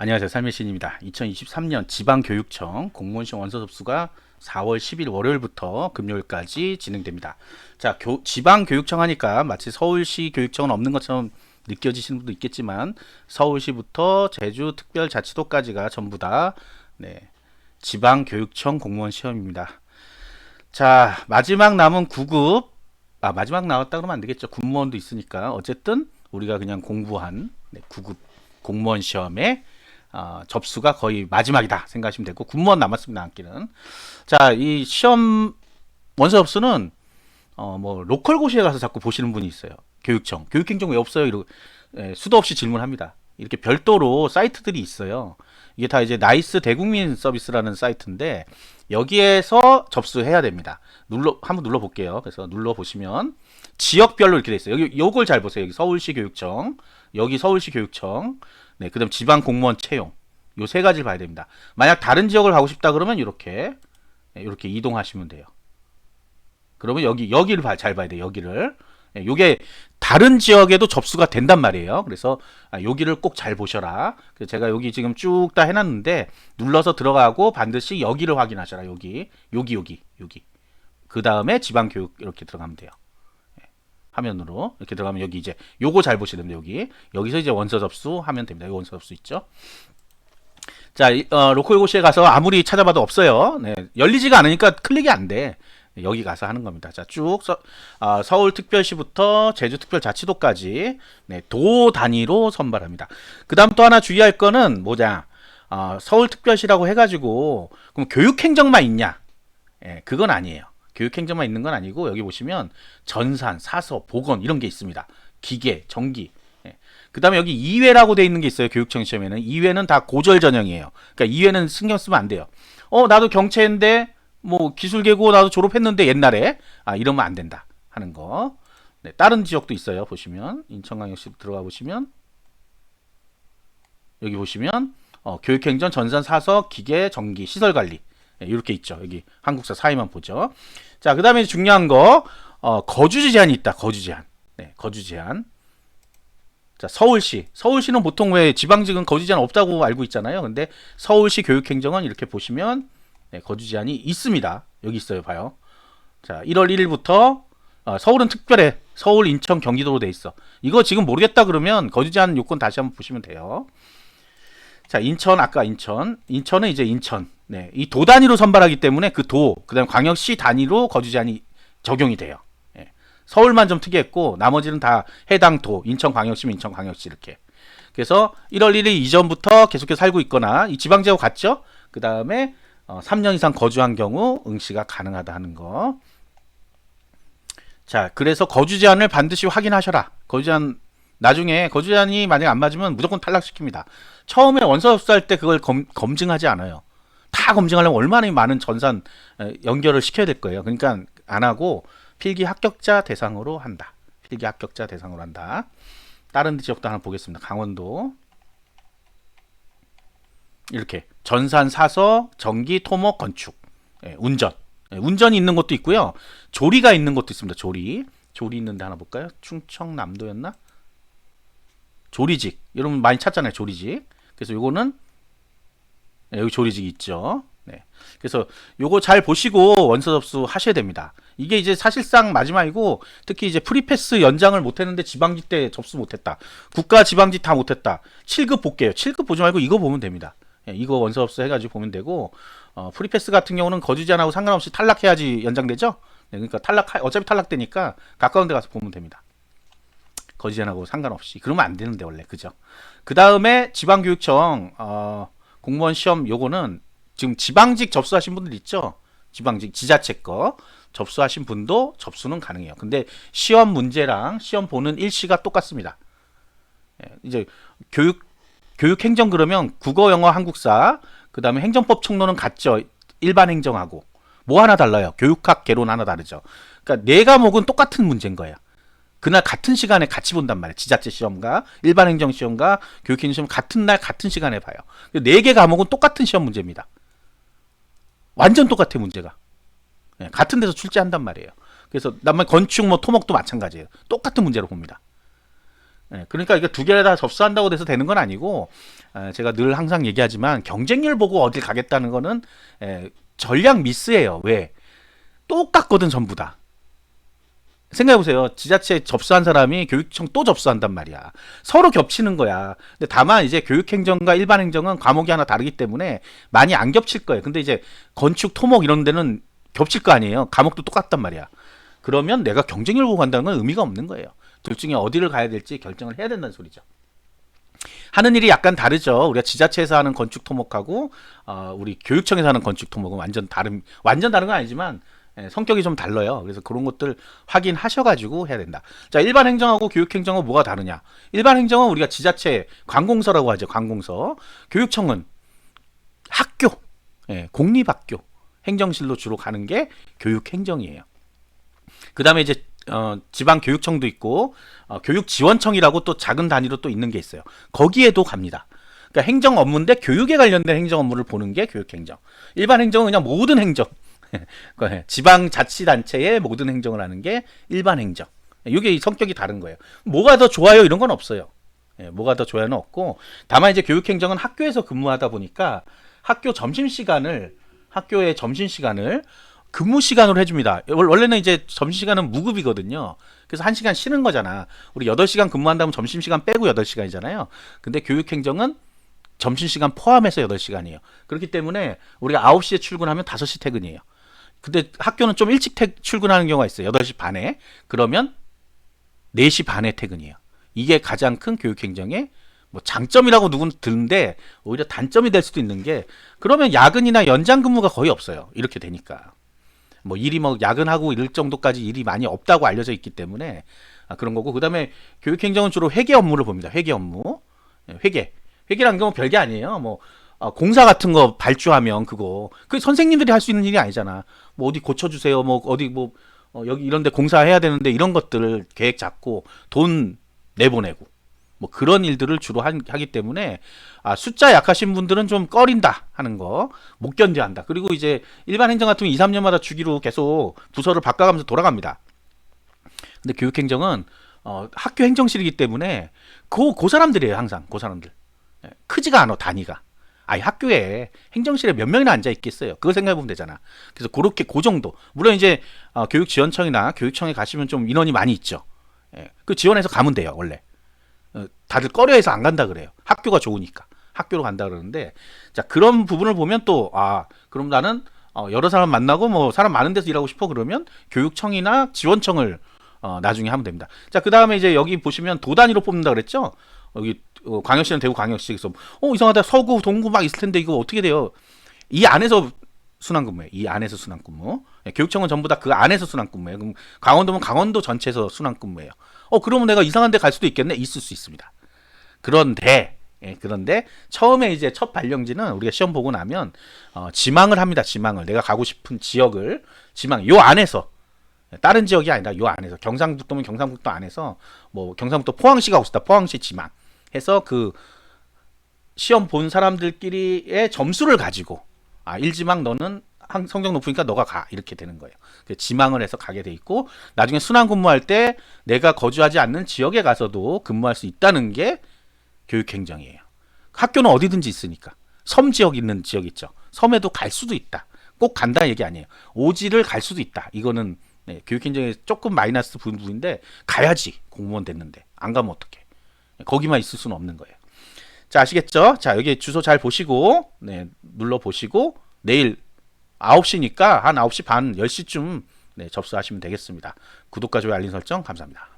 안녕하세요. 삶의 신입니다. 2023년 지방교육청 공무원 시험 원서 접수가 4월 10일 월요일부터 금요일까지 진행됩니다. 자, 교, 지방교육청 하니까 마치 서울시 교육청은 없는 것처럼 느껴지시는 분도 있겠지만 서울시부터 제주 특별자치도까지가 전부 다 네, 지방교육청 공무원 시험입니다. 자, 마지막 남은 9급 아, 마지막 나왔다 그러면 안 되겠죠. 군무원도 있으니까 어쨌든 우리가 그냥 공부한 네, 9급 공무원 시험에 어, 접수가 거의 마지막이다 생각하시면 되고 군무원 남았습니다 남기는. 자 이 시험 원서 접수는 어, 뭐 로컬 고시에 가서 자꾸 보시는 분이 있어요. 교육청. 교육행정 왜 없어요? 이러고 예, 수도 없이 질문합니다. 이렇게 별도로 사이트들이 있어요. 이게 다 이제 나이스 대국민 서비스라는 사이트인데 여기에서 접수해야 됩니다. 눌러 한번 눌러 볼게요. 그래서 눌러 보시면 지역별로 이렇게 돼 있어요. 여기 요걸 잘 보세요. 여기 서울시 교육청 여기 서울시 교육청 네, 그다음 지방 공무원 채용. 요 세 가지를 봐야 됩니다. 만약 다른 지역을 가고 싶다 그러면 이렇게 네, 이렇게 이동하시면 돼요. 그러면 여기 여기를 봐- 잘 봐야 돼요. 여기를. 네, 요게 다른 지역에도 접수가 된단 말이에요. 그래서 아, 여기를 꼭 잘 보셔라. 제가 여기 지금 쭉 다 해놨는데 눌러서 들어가고 반드시 여기를 확인하셔라. 여기, 여기, 여기, 여기. 그 다음에 지방교육 이렇게 들어가면 돼요. 화면으로 이렇게 들어가면 여기 이제 요거 잘 보시면 됩니다. 여기 여기서 이제 원서 접수 하면 됩니다. 이 원서 접수 있죠. 자, 이, 어, 로컬 고시에 가서 아무리 찾아봐도 없어요. 네, 열리지가 않으니까 클릭이 안 돼. 네, 여기 가서 하는 겁니다. 자, 쭉 서, 어, 서울특별시부터 제주특별자치도까지 네, 도 단위로 선발합니다. 그 다음 또 하나 주의할 거는 뭐냐? 어, 서울특별시라고 해가지고 그럼 교육행정만 있냐? 예, 그건 아니에요. 교육행정만 있는 건 아니고 여기 보시면 전산, 사서, 보건 이런 게 있습니다. 기계, 전기. 예. 그 다음에 여기 2회라고 돼 있는 게 있어요. 교육청 시험에는 2회는 다 고졸 전형이에요. 그러니까 2회는 신경 쓰면 안 돼요. 어, 나도 경체인데 뭐 기술계고 나도 졸업했는데 옛날에 아 이러면 안 된다 하는 거. 네, 다른 지역도 있어요. 보시면 인천광역시 들어가 보시면 여기 보시면 어, 교육행정, 전산, 사서, 기계, 전기, 시설관리 네, 이렇게 있죠. 여기 한국사 사이만 보죠. 자, 그 다음에 중요한 거, 어, 거주 제한이 있다. 거주 제한. 네, 거주 제한. 자, 서울시. 서울시는 보통 왜 지방직은 거주 제한 없다고 알고 있잖아요. 근데 서울시 교육행정은 이렇게 보시면 네, 거주 제한이 있습니다. 여기 있어요. 봐요. 자, 1월 1일부터 어, 서울은 특별해. 서울, 인천, 경기도로 돼 있어. 이거 지금 모르겠다 그러면 거주 제한 요건 다시 한번 보시면 돼요. 자, 인천 아까 인천. 인천은 이제 인천. 네. 이 도 단위로 선발하기 때문에 그 도, 그다음 광역시 단위로 거주 제한이 적용이 돼요. 예. 서울만 좀 특이했고 나머지는 다 해당 도, 인천 광역시, 인천 광역시 이렇게. 그래서 1월 1일 이전부터 계속해서 살고 있거나 이 지방 지역 갔죠? 그 다음에 어, 3년 이상 거주한 경우 응시가 가능하다 하는 거. 자, 그래서 거주 제한을 반드시 확인하셔라. 거주 제한 나중에 거주 제한이 만약 안 맞으면 무조건 탈락시킵니다. 처음에 원서 접수할 때 그걸 검, 검증하지 않아요. 다 검증하려면 얼마나 많은 전산 에, 연결을 시켜야 될 거예요. 그러니까 안 하고 필기 합격자 대상으로 한다. 필기 합격자 대상으로 한다. 다른 지역도 하나 보겠습니다. 강원도 이렇게 전산 사서 전기 토목 건축 예, 운전 예, 운전이 있는 것도 있고요. 조리가 있는 것도 있습니다. 조리 조리 있는데 하나 볼까요? 충청남도였나? 조리직 여러분 많이 찾잖아요. 조리직 그래서 요거는 네, 여기 조리직이 있죠. 네. 그래서 요거 잘 보시고 원서 접수 하셔야 됩니다. 이게 이제 사실상 마지막이고 특히 이제 프리패스 연장을 못 했는데 지방직 때 접수 못 했다. 국가 지방직 다 못 했다. 7급 볼게요. 7급 보지 말고 이거 보면 됩니다. 예, 이거 원서 접수 해 가지고 보면 되고 어, 프리패스 같은 경우는 거주 제한하고 상관없이 탈락해야지 연장되죠. 네, 그러니까 탈락 어차피 탈락되니까 가까운 데 가서 보면 됩니다. 거주 제한하고 상관없이 그러면 안 되는데 원래 그죠. 그 다음에 지방교육청 어, 공무원 시험 요거는 지금 지방직 접수하신 분들 있죠? 지방직 지자체 거 접수하신 분도 접수는 가능해요. 근데 시험 문제랑 시험 보는 일시가 똑같습니다. 예, 이제 교육 교육 행정 그러면 국어, 영어, 한국사 그다음에 행정법 총론은 같죠. 일반 행정하고 뭐 하나 달라요. 교육학 개론 하나 다르죠. 그러니까 네 과목은 똑같은 문제인 거예요. 그날 같은 시간에 같이 본단 말이에요. 지자체 시험과 일반 행정 시험과 교육 행정 시험 같은 날 같은 시간에 봐요. 네 개 과목은 똑같은 시험 문제입니다. 완전 똑같아 문제가. 예, 같은 데서 출제한단 말이에요. 그래서 남만 건축 뭐 토목도 마찬가지예요. 똑같은 문제로 봅니다. 예, 그러니까 이게 두 개를 다 접수한다고 돼서 되는 건 아니고 에, 제가 늘 항상 얘기하지만 경쟁률 보고 어딜 가겠다는 거는 에, 전략 미스예요. 왜? 똑같거든 전부 다. 생각해보세요. 지자체 접수한 사람이 교육청 또 접수한단 말이야. 서로 겹치는 거야. 근데 다만 이제 교육행정과 일반행정은 과목이 하나 다르기 때문에 많이 안 겹칠 거예요. 근데 이제 건축, 토목 이런 데는 겹칠 거 아니에요. 과목도 똑같단 말이야. 그러면 내가 경쟁률 보고 간다는 건 의미가 없는 거예요. 둘 중에 어디를 가야 될지 결정을 해야 된다는 소리죠. 하는 일이 약간 다르죠. 우리가 지자체에서 하는 건축 토목하고 어, 우리 교육청에서 하는 건축 토목은 완전 다른 완전 다른 건 아니지만 예, 성격이 좀 달라요. 그래서 그런 것들 확인하셔가지고 해야 된다. 자, 일반 행정하고 교육 행정은 뭐가 다르냐? 일반 행정은 우리가 지자체 관공서라고 하죠. 관공서. 교육청은 학교, 예, 공립학교 행정실로 주로 가는 게 교육 행정이에요. 그 다음에 이제 어, 지방 교육청도 있고 어, 교육지원청이라고 또 작은 단위로 또 있는 게 있어요. 거기에도 갑니다. 그러니까 행정 업무인데 교육에 관련된 행정 업무를 보는 게 교육 행정. 일반 행정은 그냥 모든 행정. 그러니까 지방 자치단체의 모든 행정을 하는 게 일반 행정. 이게 성격이 다른 거예요. 뭐가 더 좋아요? 이런 건 없어요. 예, 뭐가 더 좋아요는 없고 다만 이제 교육행정은 학교에서 근무하다 보니까 학교 점심 시간을 학교의 점심 시간을 근무 시간으로 해줍니다. 월- 원래는 이제 점심 시간은 무급이거든요. 그래서 한 시간 쉬는 거잖아. 우리 8시간 근무한다면 점심 시간 빼고 8시간이잖아요. 근데 교육행정은 점심시간 포함해서 8시간이에요. 그렇기 때문에 우리가 9시에 출근하면 5시 퇴근이에요. 근데 학교는 좀 일찍 퇴- 출근하는 경우가 있어요. 8시 반에. 그러면 4시 반에 퇴근이에요. 이게 가장 큰 교육행정의 뭐 장점이라고 누군 드는데 오히려 단점이 될 수도 있는 게 그러면 야근이나 연장 근무가 거의 없어요. 이렇게 되니까. 뭐 일이 뭐 야근하고 이럴 정도까지 일이 많이 없다고 알려져 있기 때문에 아, 그런 거고 그다음에 교육행정은 주로 회계 업무를 봅니다. 회계 업무. 예, 회계. 회계란 건 별게 아니에요. 뭐 어, 공사 같은 거 발주하면 그거 그 선생님들이 할 수 있는 일이 아니잖아. 뭐 어디 고쳐주세요. 뭐 어디 뭐 어, 여기 이런데 공사해야 되는데 이런 것들을 계획 잡고 돈 내보내고 뭐 그런 일들을 주로 한- 하기 때문에 아, 숫자 약하신 분들은 좀 꺼린다 하는 거 못 견뎌한다. 그리고 이제 일반 행정 같은 경우 2, 3년마다 주기로 계속 부서를 바꿔가면서 돌아갑니다. 근데 교육행정은 어, 학교 행정실이기 때문에 그, 그 사람들이에요 항상 그 사람들 예, 크지가 않아 단위가 아이 학교에 행정실에 몇 명이나 앉아 있겠어요. 그걸 생각해 보면 되잖아. 그래서 그렇게 그 정도. 물론 이제 어, 교육지원청이나 교육청에 가시면 좀 인원이 많이 있죠. 예, 그 지원해서 가면 돼요 원래. 어, 다들 꺼려해서 안 간다 그래요. 학교가 좋으니까. 학교로 간다 그러는데. 자 그런 부분을 보면 또 아 그럼 나는 어, 여러 사람 만나고 뭐 사람 많은 데서 일하고 싶어 그러면 교육청이나 지원청을 어, 나중에 하면 됩니다. 자, 그 다음에 이제 여기 보시면 도 단위로 뽑는다 그랬죠? 여기 어, 광역시는 대구 광역시에서 어 이상하다 서구 동구 막 있을 텐데 이거 어떻게 돼요? 이 안에서 순환근무예요. 이 안에서 순환근무. 예, 교육청은 전부 다 그 안에서 순환근무예요. 그럼 강원도면 강원도 전체에서 순환근무예요. 어 그러면 내가 이상한 데 갈 수도 있겠네. 있을 수 있습니다. 그런데 예, 그런데 처음에 이제 첫 발령지는 우리가 시험 보고 나면 어, 지망을 합니다. 지망을 내가 가고 싶은 지역을 지망 요 안에서 다른 지역이 아니라 요 안에서 경상북도면 경상북도 안에서 뭐 경상북도 포항시 가고 싶다 포항시 지망 해서 그 시험 본 사람들끼리의 점수를 가지고 아 1지망 너는 한- 성적 높으니까 너가 가 이렇게 되는 거예요. 그 지망을 해서 가게 돼 있고 나중에 순환 근무할 때 내가 거주하지 않는 지역에 가서도 근무할 수 있다는 게 교육 행정이에요. 학교는 어디든지 있으니까 섬 지역 있는 지역 있죠. 섬에도 갈 수도 있다. 꼭 간다는 얘기 아니에요. 오지를 갈 수도 있다. 이거는 네, 교육 행정에 조금 마이너스 부분인데 가야지 공무원 됐는데 안 가면 어떡해. 거기만 있을 수는 없는 거예요. 자 아시겠죠? 자 여기 주소 잘 보시고 네, 눌러 보시고 내일 9시니까 한 9시 반 10시쯤 네, 접수하시면 되겠습니다. 구독과 좋아요 알림 설정 감사합니다.